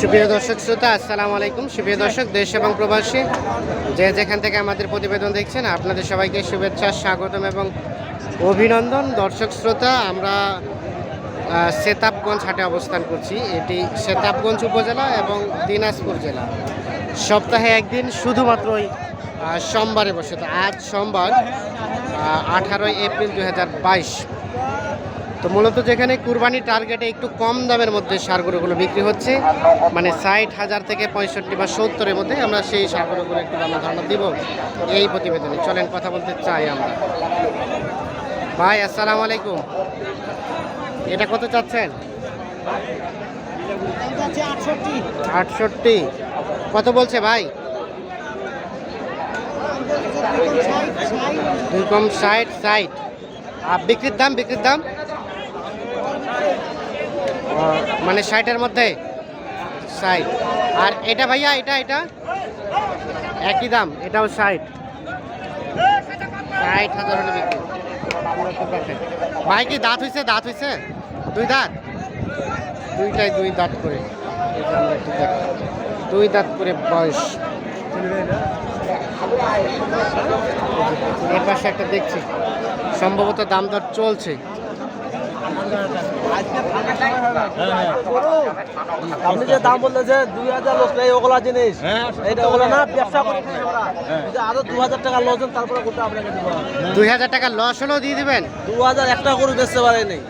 সুপ্রিয় দর্শক শ্রোতা, আসসালামু আলাইকুম। সুপ্রিয় দর্শক, দেশ এবং প্রবাসী, যে যেখান থেকে আমাদের প্রতিবেদন দেখছেন, আপনাদের সবাইকে শুভেচ্ছা, স্বাগতম এবং অভিনন্দন। দর্শক শ্রোতা, আমরা সেতাবগঞ্জ হাটে অবস্থান করছি। এটি সেতাবগঞ্জ উপজেলা এবং দিনাজপুর জেলা। সপ্তাহে একদিন শুধুমাত্রই সোমবারে বসে আজ সোমবার আঠারোই এপ্রিল দু হাজার বাইশ। তো মূলত যেখানে কুরবানি টার্গেটে একটু কম দামের মধ্যে সারগুলোগুলো বিক্রি হচ্ছে মানে ষাট হাজার থেকে পঁয়ষট্টি বা সত্তরের মধ্যে আমরা সেই সারগুলোগুলো একটু দামের ধারণা দিব। এই প্রতিবেদনে চলেন কথা বলতে চাই আমরা। ভাই, আসসালামু আলাইকুম। এটা কত চাচ্ছেন? আটষট্টি। কত বলছে ভাই? দুই কম ষাট ষাট। আর বিক্রির দাম বিক্রির দাম? মানে ষাটের মধ্যে? ষাট। আর এটা ভাইয়া, এটা এটা? একই দাম, এটাও ষাট। ষাট হাজার হলে বিক্রি। ভাই কি দাঁত হয়েছে দাঁত হয়েছে দুই দাঁত? দুইটাই দুই দাঁত করে। দুই দাঁত করে বয়স। এর পাশে একটা দেখছি। সম্ভবত দাম দর চলছে। আপনি যে দাম বললেন যে দুই হাজার লোক নেই ওগুলা জিনিস এটা ওগুলা না ব্যবসা করে আরও দু হাজার টাকা লস দেন তারপরে গোটা আপনাকে দিব। দুই হাজার টাকা লস হলেও দিয়ে দিবেন? দু হাজার একটা গরু বেচতে পারে নেই।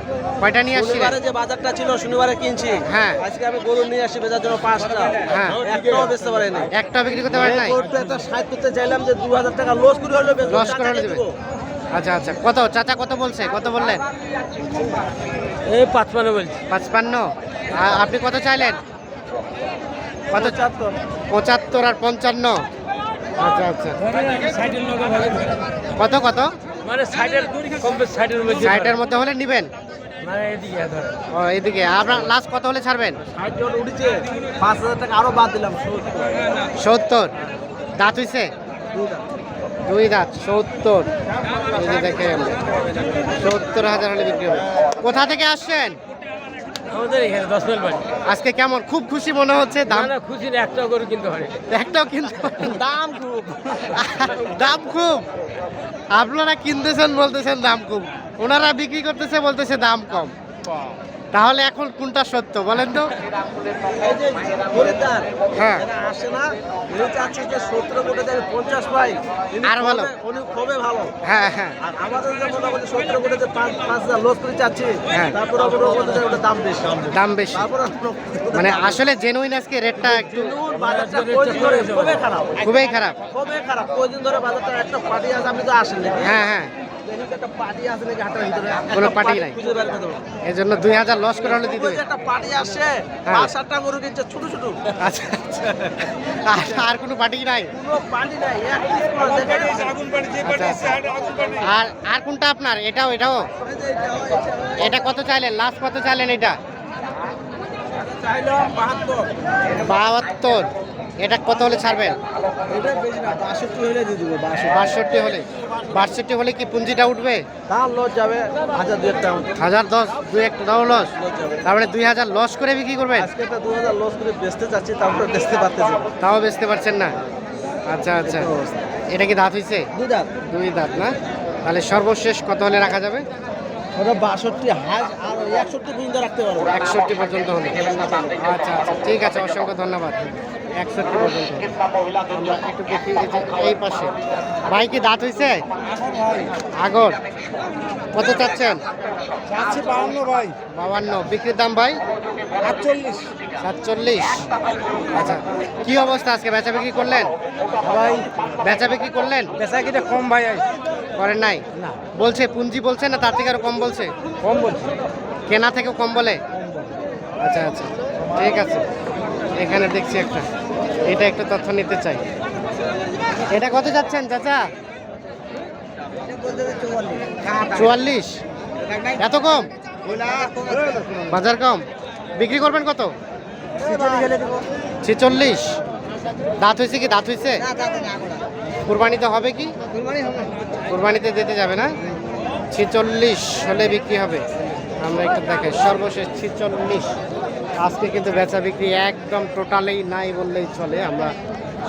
কয়টা নিয়ে আসছিলেন? যে বাজারটা ছিল শনিবারে কিনছি। হ্যাঁ। আজকে আমি গরু নিয়ে আসি বেচার জন্য পাঁচটা। হ্যাঁ। একটাও বেচতে পারে নাই। একটা বিক্রি করতে পারেন নাই? গরুটা ষাট করতে চাইলাম যে দু হাজার টাকা লস করে হলে লস করে হলে দেবে। দিব। আচ্ছা আচ্ছা। কত? চাচা কত বলছে? কত বললেন? এই পাঁচপান্ন বলছি। পাঁচপান্ন? আপনি কত চাইলেন? কত? পঁচাত্তর। আর পঞ্চান্ন। আচ্ছা আচ্ছা। কত কত? মানে সাইডের সাইডের মধ্যে। হলে নিবেন। মানে এদিকে ও এদিকে। আপনার লাস্ট কত হলে ছাড়বেন? পাঁচ হাজার টাকা আরও বাদ দিলাম সত্তর। সত্তর। দাঁত হইছে? দুই দাঁত সত্তর। দেখেন সত্তর হাজার হলে বিক্রি হবে। কোথা থেকে আসছেন? আমাদের এখানে দশ মাইল বাড়ি। আজকে কেমন? খুব খুশি মনে হচ্ছে দাম? না খুশি না একটা গরু কিনতে হয় একটাও কিনতে দাম খুব। দাম খুব। আপনারা কিনতেছেন বলতেছেন দাম খুব। ওনারা বিক্রি করতেছে বলতেছে দাম কম। তাহলে এখন কোনটা সত্য বলেন তো? হ্যাঁ। আসে না যে সত্তর কোটি থেকে পঞ্চাশ পাই আরও ভালো। খুবই- উনি খুবই ভালো হ্যাঁ হ্যাঁ। আর আমাদের যে মোটামুটি সত্তর কোটি পাঁচ পাঁচ হাজার লস করে চাচ্ছি হ্যাঁ। তারপরে আমরা ওটা দাম বেশি। দাম বেশি মানে আসলে জেনুইন আজকে রেটটা একটু খুবই খারাপ। খুবই খারাপ। খুবই খারাপ ধরে বাজারটা একটা পার্টি আপনি তো আসেন হ্যাঁ হ্যাঁ। পার্টি কোনো party নাই। এই জন্য দুই হাজার লস করে হলে দিতে একটা পার্টি আসে হ্যাঁ। পাঁচ সাতটা গরু কিনছে ছোট ছোট। আচ্ছা আচ্ছা। আর- কোনো পার্টি নাই? পার্টি। আর আর কোনটা আপনার? এটাও এটাও? এটা কত চাইলেন? লাস্ট কত চাইলেন এটা? বাহাত্তর। এটা কত হলে ছাড়বেন? বাষট্টি হলে দিয়ে দিব বাষট্টি। হলে। বাষট্টি হলে কি পুঞ্জিটা উঠবে? দাম লস যাবে হাজার দু একটা হাজার দশ দুই একটা দাও লস। তারপরে দুই হাজার লস করে বিক্রি করবেন? আজকে তো দু হাজার লস করে বেচতে চাচ্ছি তারপরে বেচতে পারতেছি তাও বেচতে পারছেন না? আচ্ছা আচ্ছা। এটা কি দাঁত হয়েছে দুই দাম দুই দাঁত না? তাহলে সর্বশেষ কত হলে রাখা যাবে? ওটা বাষট্টি হাজ আর একষট্টি পর্যন্ত রাখতে পারব। একষট্টি পর্যন্ত হলে। আচ্ছা আচ্ছা। ঠিক আছে অসংখ্য ধন্যবাদ। একষট্টি পর্যন্ত। আমরা একটু দেখি এই পাশে। ভাই কি দাঁত হয়েছে আগর। কত চাচ্ছেন? চাচ্ছি বাউন্ন ভাই। বাবান্ন বিক্রির দাম ভাই? আটচল্লিশ সাতচল্লিশ। আচ্ছা কি অবস্থা আজকে? বেচা বিক্রি করলেন? ভাই। বেচা বিক্রি করলেন? বেচা কিটা কম ভাই করেন নাই? না। বলছে পুঞ্জি বলছে না তার থেকে আরও কম বলছে? কম বলছে। কেনা থেকে কম বলে? আচ্ছা আচ্ছা। ঠিক আছে। এখানে দেখছি একটা। এটা একটা তথ্য নিতে চাই। এটা কত যাচ্ছেন, চাচা? চুয়াল্লিশ। এত কম? বাজার কম? বিক্রি করবেন কত? ছেচল্লিশ। দাঁত হয়েছে কি? দাঁত হয়েছে? কুরবানিতে হবে কি? কুরবানিতে দিতে যাবে না? ছেচল্লিশ হলে বিক্রি হবে। আমরা একটু দেখাই। সর্বশেষ ছিচল্লিশ। আজকে কিন্তু বেচা বিক্রি একদম টোটালেই নাই বললেই চলে। আমরা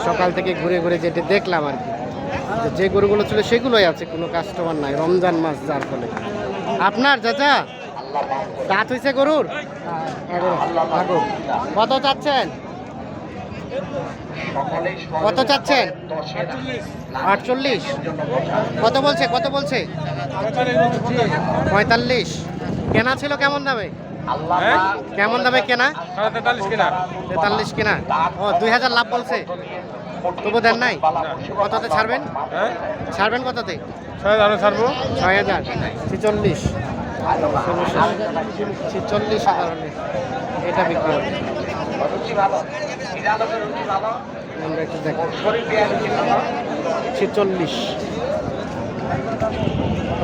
সকাল থেকে ঘুরে ঘুরে যেটা দেখলাম আর কি। যে গরুগুলো ছিল সেগুলোই আছে, কোনো কাস্টমার নাই, রমজান মাস যার ফলে। আপনার চাচা? দাঁত হয়েছে গরুর। কত চাচ্ছেন? কত চাচ্ছেন? আটচল্লিশ। কত বলছে? কত বলছে? পঁয়তাল্লিশ। কেনা ছিল কেমন দামে? কেমন দামে কেনা? তেতাল্লিশ কিনা। তেতাল্লিশ কেনা? ও দুই হাজার লাভ বলছে। তবু দেন নাই? কততে ছাড়বেন? হ্যাঁ? ছাড়বেন কততে? ছয় হাজার ছাড়বো। ছয় হাজার। ছেচল্লিশ। ছেচল্লিশ হাজার এটা বিক্রি হবে। আমরা একটু দেখো। ছেচল্লিশ।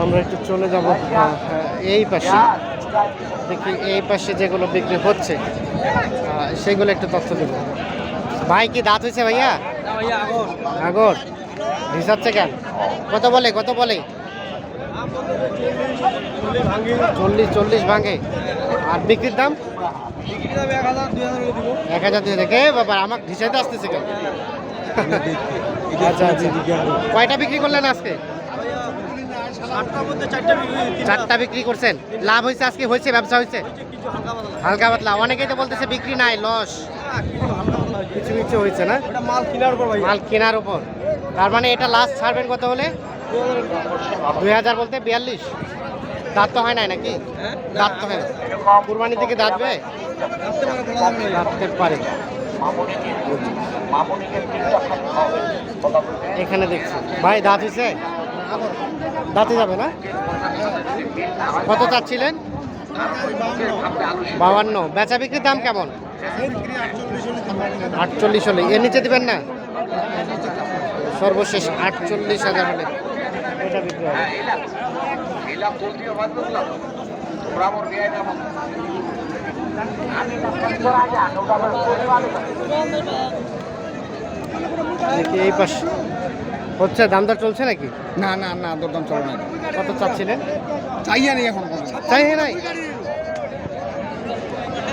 আমরা একটু চলে যাব হ্যাঁ, হ্যাঁ, এই পাশে। দেখি এই পাশে যেগুলো বিক্রি হচ্ছে সেগুলো একটু তথ্য দেবো। ভাই কি দাঁত হয়েছে ভাইয়া? আগর। হিসাবছে কেন? কত বলে কত বলে? চল্লিশ চল্লিশ ভাঙে। আর বিক্রির দাম? এক হাজার দুই থেকে বাবা আমাকে হিসাবে আসতেছে কেন? আচ্ছা আচ্ছা। কয়টা বিক্রি করলেন আজকে? চারটা বিক্রি করছেন। লাভ হয়েছে আজকে হয়েছে ব্যবসা হয়েছে? হালকা পাতলা। অনেকেই তো বলতেছে বিক্রি নাই লস। কিছু কিছু হয়েছে না? মাল কেনার পর ভাই। মাল কেনার উপর। তার মানে এটা লাস্ট ছাড়বেন কত হলে? দুই হাজার বলতে বিয়াল্লিশ। দাঁত তো হয় নাই নাকি? দাঁত তো হয়। কুরবানি থেকে দাঁতবে দাঁততে পারে। এখানে দেখছি। ভাই দাঁত হয়েছে? দাঁতে যাবে না? কত চাচ্ছিলেন? বাবান্ন বেচা বিক্রির দাম কেমন? আটচল্লিশ হলে। এর নিচে দিবেন না? সর্বশেষ আটচল্লিশ হাজার হলে। এটা বিক্রি হবে। এই পাশ হচ্ছে দাম দর চলছে নাকি? না না না দরদাম চলে না। কত চাচ্ছিলেন? চাইয়া নেই এখন চাই হে নাই?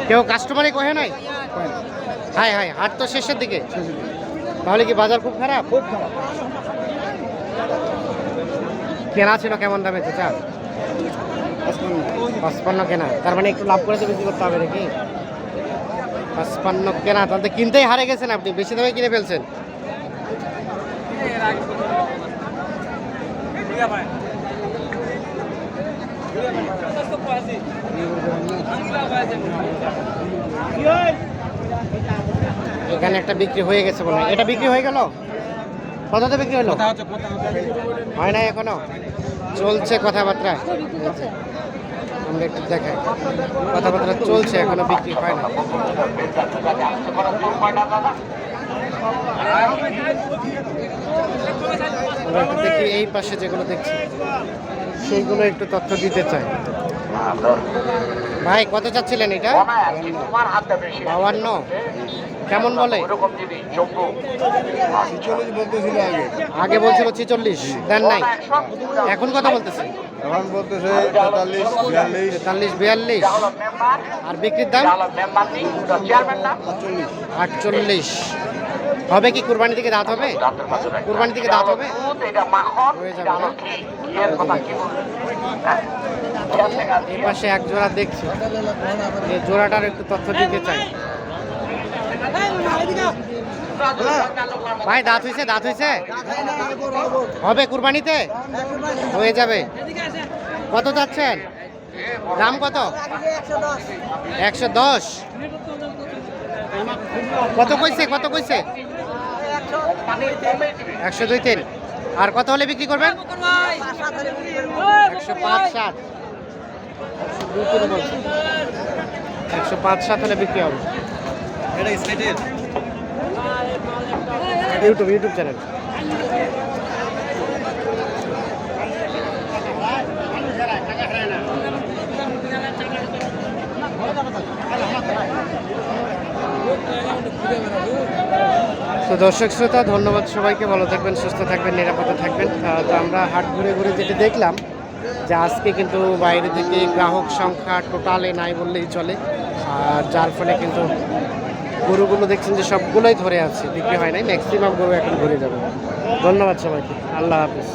কেউ কাস্টমারই কহে নাই? হাই হাই হাট তো শেষের দিকে। তাহলে কি বাজার খুব খারাপ? খুব খারাপ। কেনা ছিল কেমন দামে চাচা? পাঁচপান্ন। কেনা। তার মানে একটু লাভ করে তো বিক্রি করতে হবে নাকি? পাঁচপান্ন কেনা। তাহলে তো কিনতেই হারে গেছেন আপনি। বেশি দামে কিনে ফেলছেন। এখানে একটা বিক্রি হয়ে গেছে বলে এটা বিক্রি হয়ে গেল? কততে বিক্রি হলো? হয় না এখনও? চলছে কথাবার্তা। আমরা একটু দেখাই। কথাবার্তা চলছে এখনও বিক্রি হয় না আমরা একটু দেখি এই পাশে যেগুলো দেখছি সেইগুলো একটু তথ্য দিতে চাই ভাই কত চাচ্ছিলেন এটা বাউান্ন কেমন বলে আগে আগে বলছিল ছিচল্লিশ দেন নাই এখন কথা বলতেছে এখন বলতেছে তেতাল্লিশ বিয়াল্লিশ আর বিক্রির দাম আটচল্লিশ হবে কি? কুরবানি থেকে দাঁত হবে? কুরবানি থেকে দাঁত হবে? এই এক জোড়া দেখছি। এই জোড়াটার একটু তথ্য দিতে চাই। ভাই, দাঁত হয়েছে দাঁত হয়েছে হবে কুরবানিতে? হয়ে যাবে। কত যাচ্ছেন দাম কত? একশো দশ। কত কইছে? কত কইছে? একশো দুই তিন আর কত হলে বিক্রি করবেন? একশো পাঁচ সাত। একশো পাঁচ সাত হলে বিক্রি হবে। YouTube YouTube channel. তো দর্শক শ্রোতা, ধন্যবাদ সবাইকে। ভালো থাকবেন, সুস্থ থাকবেন, নিরাপদে থাকবেন। তো আমরা হাট ঘুরে ঘুরে যেটা দেখলাম, যে আজকে কিন্তু বাইরে থেকে গ্রাহক সংখ্যা টোটালে নাই বললেই চলে। আর যার ফলে কিন্তু গরুগুলো দেখছেন যে সবগুলোই ধরে আছে, বিক্রি হয় নাই। ম্যাক্সিমাম গরু এখন ঘুরে যাবে। ধন্যবাদ সবাইকে। আল্লাহ হাফিজ।